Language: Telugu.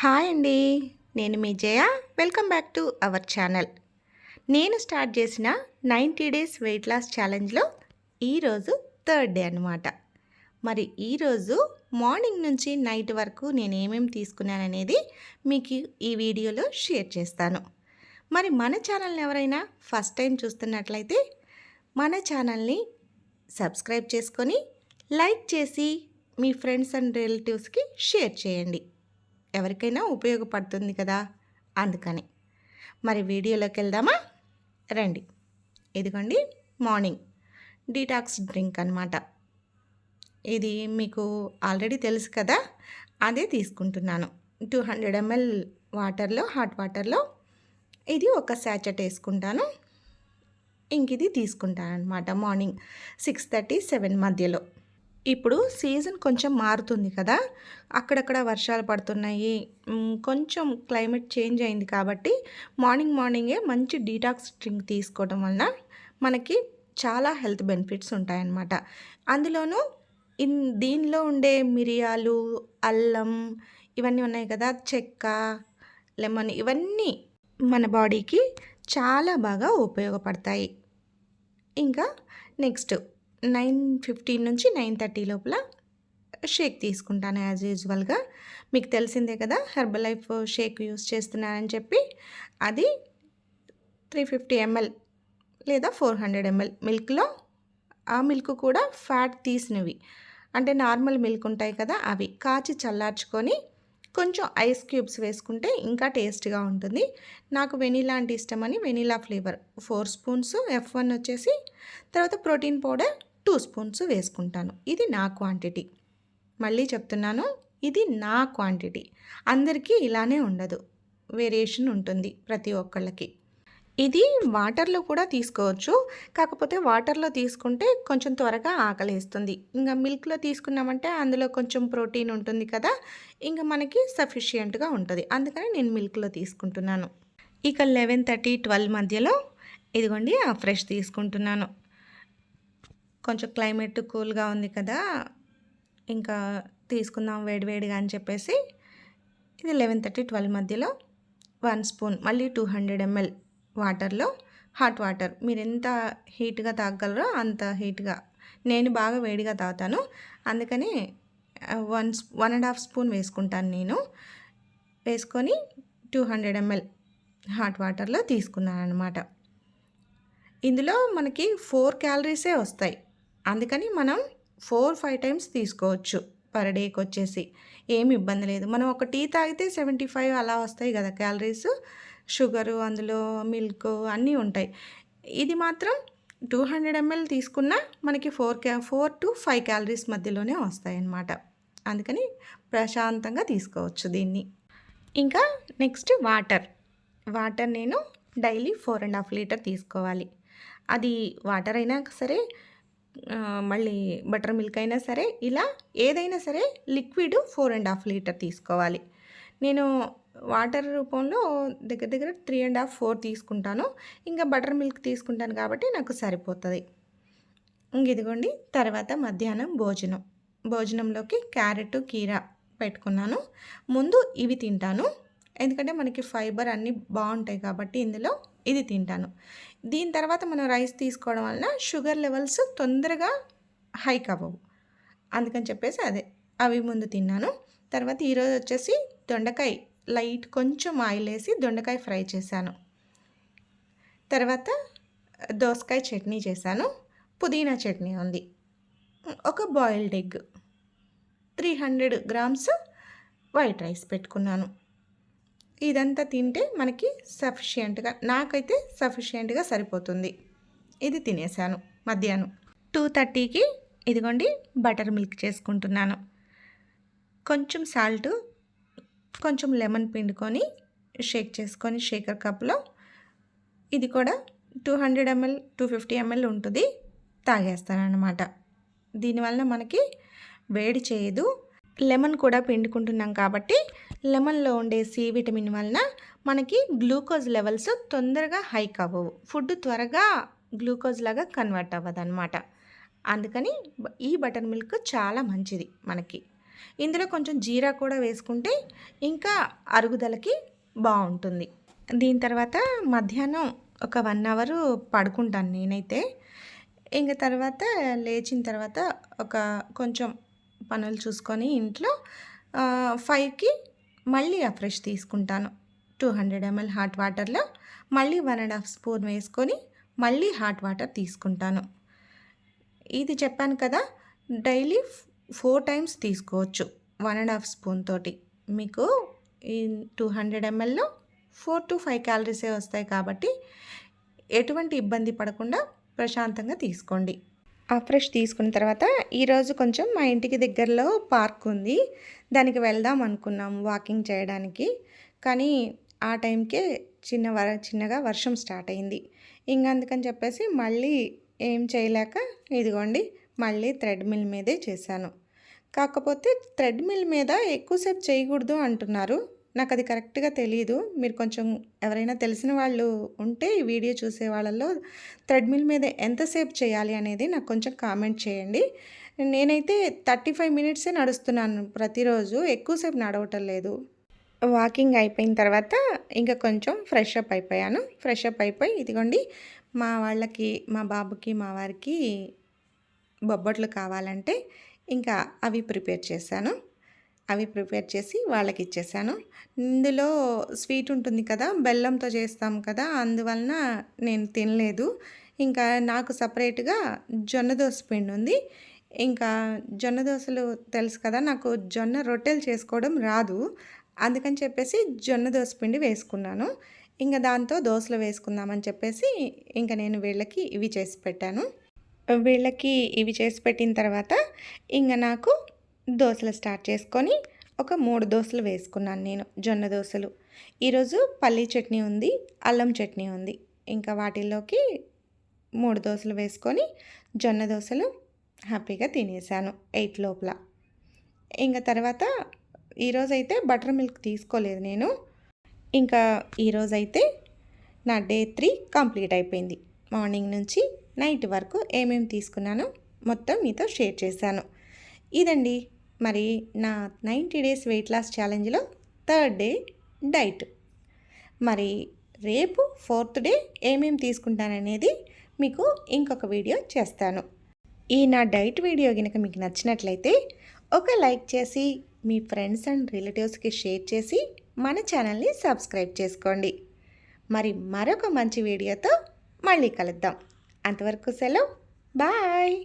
హాయ్ అండి. నేను మీ Jaya. Welcome back to our channel. నేను స్టార్ట్ చేసిన నైంటీ డేస్ వెయిట్ లాస్ ఛాలెంజ్లో ఈరోజు థర్డ్ డే అనమాట మరి ఈరోజు మార్నింగ్ నుంచి నైట్ వరకు నేను ఏమేమి తీసుకున్నాననేది మీకు ఈ వీడియోలో షేర్ చేస్తాను. మరి మన ఛానల్ని ఎవరైనా ఫస్ట్ టైం చూస్తున్నట్లయితే మన ఛానల్ని సబ్స్క్రైబ్ చేసుకొని లైక్ చేసి మీ ఫ్రెండ్స్ అండ్ రిలేటివ్స్కి షేర్ చేయండి. ఎవరికైనా ఉపయోగపడుతుంది కదా? అందుకని. మరి వీడియోలోకి వెళ్దామా? రండి. ఇదిగోండి మార్నింగ్ డీటాక్స్ డ్రింక్ అనమాట ఇది మీకు ఆల్రెడీ తెలుసు కదా? అదే తీసుకుంటున్నాను. టూ హండ్రెడ్ ఎంఎల్ వాటర్లో హాట్ వాటర్లో ఇది ఒక శాచెట్ వేసుకుంటాను. ఇంక ఇది తీసుకుంటాను అనమాట మార్నింగ్ సిక్స్ థర్టీ సెవెన్ మధ్యలో. ఇప్పుడు సీజన్ కొంచెం మారుతుంది కదా. అక్కడక్కడ వర్షాలు పడుతున్నాయి. కొంచెం క్లైమేట్ చేంజ్ అయింది కాబట్టి మార్నింగ్ మార్నింగే మంచి డీటాక్స్ డ్రింక్ తీసుకోవడం వలన మనకి చాలా హెల్త్ బెనిఫిట్స్ ఉంటాయన్నమాట. అందులోనూ ఇన్ దీనిలో ఉండే మిరియాలు అల్లం ఇవన్నీ ఉన్నాయి కదా. చెక్క లెమన్ ఇవన్నీ మన బాడీకి చాలా బాగా ఉపయోగపడతాయి. ఇంకా నెక్స్ట్ నైన్ ఫిఫ్టీన్ నుంచి నైన్ థర్టీ లోపల షేక్ తీసుకుంటాను యాజ్ యూజువల్గా. మీకు తెలిసిందే కదా హెర్బల్ లైఫ్ షేక్ యూస్ చేస్తున్నానని చెప్పి. అది త్రీ ఫిఫ్టీ ఎంఎల్ లేదా ఫోర్ హండ్రెడ్ ఎంఎల్ మిల్క్లో. ఆ మిల్క్ కూడా ఫ్యాట్ తీసినవి. అంటే నార్మల్ మిల్క్ ఉంటాయి కదా అవి. కాచి చల్లార్చుకొని కొంచెం ఐస్ క్యూబ్స్ వేసుకుంటే ఇంకా టేస్ట్గా ఉంటుంది. నాకు వెనీలా అంటే ఇష్టమని vanilla flavour. Four spoons F one వచ్చేసి. తర్వాత ప్రోటీన్ పౌడర్ టూ స్పూన్స్ వేసుకుంటాను. ఇది నా క్వాంటిటీ. మళ్ళీ చెప్తున్నాను ఇది నా క్వాంటిటీ. అందరికీ ఇలానే ఉండదు. వేరియేషన్ ఉంటుంది ప్రతి ఒక్కళ్ళకి. ఇది వాటర్లో కూడా తీసుకోవచ్చు. కాకపోతే వాటర్లో తీసుకుంటే కొంచెం త్వరగా ఆకలేస్తుంది. ఇంకా మిల్క్లో తీసుకున్నామంటే అందులో కొంచెం ప్రోటీన్ ఉంటుంది కదా ఇంకా మనకి సఫిషియెంట్గా ఉంటుంది. అందుకని నేను మిల్క్లో తీసుకుంటున్నాను. ఇక లెవెన్ థర్టీ ట్వెల్వ్ మధ్యలో ఇదిగోండి ఆ ఫ్రెష్ తీసుకుంటున్నాను. కొంచెం క్లైమేట్ కూల్గా ఉంది కదా ఇంకా తీసుకుందాం వేడివేడిగా అని చెప్పేసి ఇది లెవెన్ థర్టీ ట్వెల్వ్ మధ్యలో వన్ స్పూన్ మళ్ళీ టూ హండ్రెడ్ ఎంఎల్ వాటర్లో హాట్ వాటర్. మీరు ఎంత హీట్గా తాగగలరో అంత హీట్గా. నేను బాగా వేడిగా తాగుతాను. అందుకని one one and half spoon వేసుకుంటాను నేను. వేసుకొని టూ హండ్రెడ్ ఎంఎల్ హాట్ వాటర్లో తీసుకున్నాను అనమాట ఇందులో మనకి ఫోర్ క్యాలరీసే వస్తాయి. అందుకని మనం ఫోర్ ఫైవ్ టైమ్స్ తీసుకోవచ్చు పర్ డేకి వచ్చేసి. ఏమి ఇబ్బంది లేదు. మనం ఒక టీ తాగితే సెవెంటీ ఫైవ్ అలా వస్తాయి కదా క్యాలరీస్. షుగరు అందులో మిల్క్ అన్నీ ఉంటాయి. ఇది మాత్రం టూ హండ్రెడ్ ఎంఎల్ తీసుకున్నా మనకి ఫోర్ క్యా ఫోర్ టు ఫైవ్ క్యాలరీస్ మధ్యలోనే వస్తాయి అన్నమాట అందుకని ప్రశాంతంగా తీసుకోవచ్చు దీన్ని. ఇంకా నెక్స్ట్ వాటర్. వాటర్ నేను daily four and half litre తీసుకోవాలి. అది వాటర్ అయినా సరే మళ్ళీ బటర్ మిల్క్ అయినా సరే ఇలా ఏదైనా సరే liquid four and half litre తీసుకోవాలి. నేను వాటర్ రూపంలో దగ్గర దగ్గర త్రీ అండ్ హాఫ్ ఫోర్ తీసుకుంటాను. ఇంకా బటర్ మిల్క్ తీసుకుంటాను కాబట్టి నాకు సరిపోతుంది. ఇదిగోండి తర్వాత మధ్యాహ్నం భోజనం. భోజనంలోకి క్యారెట్ కీరా పెట్టుకున్నాను. ముందు ఇవి తింటాను. ఎందుకంటే మనకి ఫైబర్ అన్నీ బాగుంటాయి కాబట్టి ఇందులో ఇది తింటాను. దీని తర్వాత మనం రైస్ తీసుకోవడం వలన షుగర్ లెవెల్స్ తొందరగా హైక్ అవ్వవు. అందుకని చెప్పేసి అదే అవి ముందు తిన్నాను. తర్వాత ఈరోజు వచ్చేసి దొండకాయ లైట్ కొంచెం ఆయిల్ వేసి దొండకాయ ఫ్రై చేశాను. తర్వాత దోసకాయ చట్నీ చేశాను. పుదీనా చట్నీ ఉంది. ఒక boiled egg three hundred grams white rice పెట్టుకున్నాను. ఇదంతా తింటే మనకి సఫిషియెంట్గా నాకైతే సఫిషియెంట్గా సరిపోతుంది. ఇది తినేసాను మధ్యాహ్నం. టూ థర్టీకి ఇదిగోండి బటర్ మిల్క్ చేసుకుంటున్నాను. కొంచెం సాల్ట్ కొంచెం లెమన్ పిండుకొని షేక్ చేసుకొని షేకర్ కప్లో ఇది కూడా two hundred ML two fifty ML ఉంటుంది తాగేస్తానమాట అనమాట దీనివల్ల మనకి వేడి చేయదు. లెమన్ కూడా పిండుకుంటున్నాం కాబట్టి లెమన్లో ఉండే సి విటమిన్ వలన మనకి గ్లూకోజ్ లెవెల్స్ తొందరగా హైక్ అవ్వవు. ఫుడ్ త్వరగా గ్లూకోజ్ లాగా కన్వర్ట్ అవ్వదు అనమాట అందుకని ఈ బటర్ మిల్క్ చాలా మంచిది మనకి. ఇందులో కొంచెం జీరా కూడా వేసుకుంటే ఇంకా అరుగుదలకి బాగుంటుంది. దీని తర్వాత మధ్యాహ్నం ఒక వన్ అవర్ పడుకుంటాను నేనైతే. ఇంక తర్వాత లేచిన తర్వాత ఒక కొంచెం పనులు చూసుకొని ఇంట్లో ఫైవ్కి మళ్ళీ ఆ ఫ్రెష్ తీసుకుంటాను. టూ హండ్రెడ్ ఎంఎల్ హాట్ వాటర్లో మళ్ళీ వన్ అండ్ హాఫ్ స్పూన్ వేసుకొని మళ్ళీ హాట్ వాటర్ తీసుకుంటాను. ఇది చెప్పాను కదా డైలీ ఫోర్ టైమ్స్ తీసుకోవచ్చు వన్ అండ్ హాఫ్ స్పూన్ తోటి. మీకు ఈ టూ హండ్రెడ్ ఎంఎల్లో ఫోర్ టు ఫైవ్ క్యాలరీసే వస్తాయి కాబట్టి ఎటువంటి ఇబ్బంది పడకుండా ప్రశాంతంగా తీసుకోండి. ఆ ఫ్రెష్ తీసుకున్న తర్వాత ఈరోజు కొంచెం మా ఇంటికి దగ్గరలో పార్క్ ఉంది. దానికి వెళ్దాం అనుకున్నాం వాకింగ్ చేయడానికి. కానీ ఆ టైంకే చిన్న వర చిన్నగా వర్షం స్టార్ట్ అయింది. ఇంక అందుకని చెప్పేసి మళ్ళీ ఏం చేయలేక ఇదిగోండి మళ్ళీ థ్రెడ్మిల్ మీదే చేశాను. కాకపోతే థ్రెడ్మిల్ మీద ఎక్కువసేపు చేయకూడదు అంటున్నారు. నాకు అది కరెక్ట్గా తెలియదు మీరు కొంచెం ఎవరైనా తెలిసిన వాళ్ళు ఉంటే ఈ వీడియో చూసే వాళ్ళల్లో థ్రెడ్మిల్ మీద ఎంతసేపు చేయాలి అనేది నాకు కొంచెం కామెంట్ చేయండి. నేనైతే థర్టీ ఫైవ్ మినిట్సే నడుస్తున్నాను ప్రతిరోజు ఎక్కువసేపు నడవటం లేదు. వాకింగ్ అయిపోయిన తర్వాత ఇంకా కొంచెం ఫ్రెష్ అప్ అయిపోయాను. ఫ్రెష్ అప్ అయిపోయి ఇదిగోండి మా వాళ్ళకి మా బాబుకి మా వారికి బొబ్బట్లు కావాలంటే ఇంకా అవి ప్రిపేర్ చేశాను. అవి ప్రిపేర్ చేసి వాళ్ళకి ఇచ్చేసాను ఇందులో స్వీట్ ఉంటుంది కదా బెల్లంతో చేస్తాం కదా అందువలన నేను తినలేదు. ఇంకా నాకు సపరేట్గా జొన్న దోశ పిండి ఉంది ఇంకా జొన్న దోశలు తెలుసు కదా నాకు జొన్న రొట్టెలు చేసుకోవడం రాదు. అందుకని చెప్పేసి జొన్న దోశ పిండి వేసుకున్నాను. ఇంకా దాంతో దోశలు వేసుకుందామని చెప్పేసి ఇంకా నేను వీళ్ళకి ఇవి చేసి పెట్టాను. వీళ్ళకి ఇవి చేసి పెట్టిన తర్వాత ఇంకా నాకు దోశలు స్టార్ట్ చేసుకొని ఒక మూడు దోశలు వేసుకున్నాను నేను జొన్న దోశలు. ఈరోజు పల్లీ చట్నీ ఉంది అల్లం చట్నీ ఉంది. ఇంకా వాటిల్లోకి మూడు దోశలు వేసుకొని జొన్న దోశలు హ్యాపీగా తినేసాను ఎయిట్ లోపల. ఇంకా తర్వాత ఈరోజైతే బటర్ మిల్క్ తీసుకోలేదు నేను. ఇంకా ఈరోజైతే నా డే త్రీ కంప్లీట్ అయిపోయింది. మార్నింగ్ నుంచి నైట్ వరకు ఏమేమి తీసుకున్నానో మొత్తం మీతో షేర్ చేశాను. ఇదండి. మరి నా నైంటీ డేస్ వెయిట్ లాస్ ఛాలెంజ్లో థర్డ్ డే డైట్. మరి రేపు ఫోర్త్ డే ఏమేమి తీసుకుంటాననేది మీకు ఇంకొక వీడియో చేస్తాను. ఈ నా డైట్ వీడియో కనుక మీకు నచ్చినట్లయితే ఒక లైక్ చేసి మీ ఫ్రెండ్స్ అండ్ రిలేటివ్స్కి షేర్ చేసి మన ఛానల్ని సబ్స్క్రైబ్ చేసుకోండి. మరి మరొక మంచి వీడియోతో మళ్ళీ కలుద్దాం. అంతవరకు సెలవు. బాయ్!